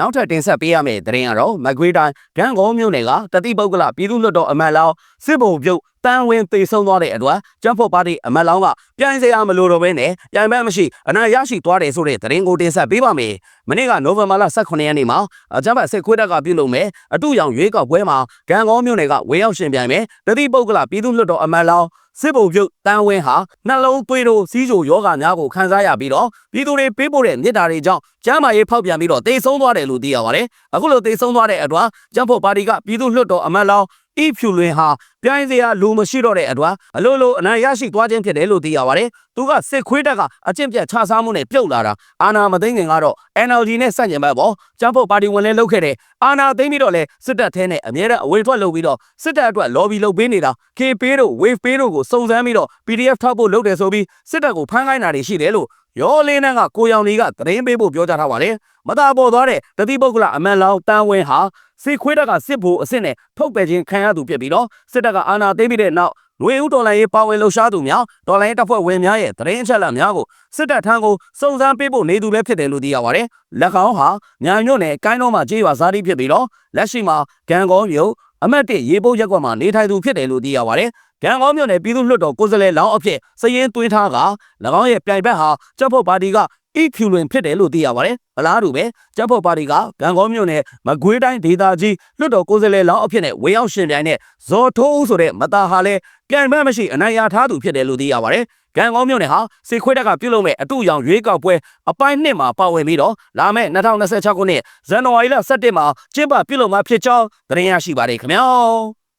နောက်ထပ်တင်ဆက်ပေးရမယ့်သတင်းကတော့မကွေးတိုင်းဂန်ကောမြို့နယ်ကတတိပုဂ္ဂလပြည်သူ့လွှတ်တော်အမတ်လောင်းစစ်ဘုံပြုတ် တန်းဝင်းတေဆုံးသွားတဲ့အတွက်ကျန်းဖို့ပါတီအမတ်လောင်းကပြိုင်စရာမလိုတော့ဘဲနဲ့ပြိုင်ဘက်မရှိအနိုင်ရရှိသွားတယ်ဆိုတဲ့သတင်းကိုတင်ဆက်ပေးပါမယ်။မနေ့ကနိုဝင်ဘာလ18ရက်နေ့မှာအကြမ်းဖက်စစ်ခွေးတပ်ကပြုလုပ်မဲ့အတူရောင်ရွေးကောက်ပွဲမှာဂန်ကောမြို့နယ်ကဝေရောက်ရှင်ပြိုင်မဲ့တတိပုဂ္ဂလပြည်သူ့လွှတ်တော်အမတ်လောင်းစစ်ဘုံပြုတ်တန်းဝင်းဟာနှလုံးသွေးတို့စီးချိုယောဂများကိုခံစားရပြီးတော့ပြည်သူတွေပေးပို့တဲ့မြစ်တာတွေကြောင့်ကျမ်းမာရေးဖောက်ပြန်ပြီးတော့တေဆုံးသွားတယ်လို့သိရပါတယ်။အခုလိုတေဆုံးသွားတဲ့အတွက်ကျန်းဖို့ပါတီကပြည်သူ့လွှတ်တော်အမတ်လောင်း အီဖြူလွင်ဟာပြိုင်စရာလူမရှိတော့တဲ့အတွက်အလိုလိုအနိုင်ရရှိသွားခြင်းဖြစ်တယ်လို့သိရပါတယ်။သူကစစ်ခွေးတက်ကအကျင့်ပြတ်ခြားစားမှုနဲ့ပြုတ်လာတာအာနာမသိငင်ကတော့ NLD နဲ့စန့်ကျင်ဘက်ပေါ့ကျန်းဖို့ပါတီဝင်လဲလုပ်ခဲ့တယ်။အာနာသိမ့်ပြီးတော့လဲစစ်တပ်ထဲနဲ့အမြဲတမ်းအဝေထွက်လုပ်ပြီးတော့စစ်တပ်အတွက် lobby လုပ်ပေးနေတာ KP တို့ Wave Pay တို့ကိုစုံစမ်းပြီးတော့ PDF ထောက်ဖို့လုပ်တယ်ဆိုပြီးစစ်တပ်ကိုဖမ်းခိုင်းတာတွေရှိတယ်လို့ရောလေးနန်းကကိုရောင်လေးကသတင်းပေးဖို့ပြောကြထားပါတယ်။မတာပေါ်သွားတဲ့တတိပုဂ္ဂလအမန်လောင်တန်းဝင်းဟာ စစ်ခွေးတက်ကစစ်ဘိုလ်အစ်စ်နဲ့ထုတ်ပယ်ခြင်းခံရသူဖြစ်ပြီးတော့စစ်တပ်ကအာဏာသိမ်းပြီးတဲ့နောက်လူဝင်ဦးတော်လိုင်းရေးပါဝင်လှုပ်ရှားသူများတော်လိုင်းရေးတပ်ဖွဲ့ဝင်များရဲ့သတင်းအချက်အလက်များကိုစစ်တပ်ထံကိုစုံစမ်းပေးဖို့နေသူလည်းဖြစ်တယ်လို့သိရပါတယ်။လက်ကောင်ဟာညာညွန့်နယ်ကိုင်းတော်မှာကြေးရွာဇာတိဖြစ်ပြီးတော့လက်ရှိမှာဂံကောမြို့အမတ်တစ်ရေပုတ်ရက်ကွက်မှာနေထိုင်သူဖြစ်တယ်လို့သိရပါတယ်။ဂံကောမြို့နယ်ပြည်သူ့လွှတ်တော်ကိုယ်စားလှယ်လောင်းအဖြစ်စည်ရင်သွင်းထားက၎င်းရဲ့ပြိုင်ဘက်ဟာကျပ်ဖို့ပါတီက EQ လွင်ဖြစ်တယ်လို့သိရပါတယ်။အလားတူပဲကျပ်ဖို့ပါတီကဂံကောမြို့နယ်မကွေးတိုင်းဒေသကြီးလွှတ်တော်ကိုယ်စားလှယ်လောင်းအဖြစ်နဲ့ဝေရောက်ရှင်ပြိုင်တဲ့ဇော်ထိုးဦးဆိုတဲ့မသားဟာလည်းပြိုင်ဘက်မရှိအနိုင်ရထားသူဖြစ်တယ်လို့သိရပါတယ်။ကံကောင်းမြို့နယ်ဟာစေခွေးတက်ကပြုလုပ်မဲ့အတူရောင်ရွေးကောက်ပွဲအပိုင်းနှစ်မှာပါဝင်ပြီးတော့လာမယ့်2026ခုနှစ်ဇန်နဝါရီလ17မှာကျင်းပပြုလုပ်မှာဖြစ်ကြောင်းသတင်းရရှိပါတယ်ခင်ဗျာ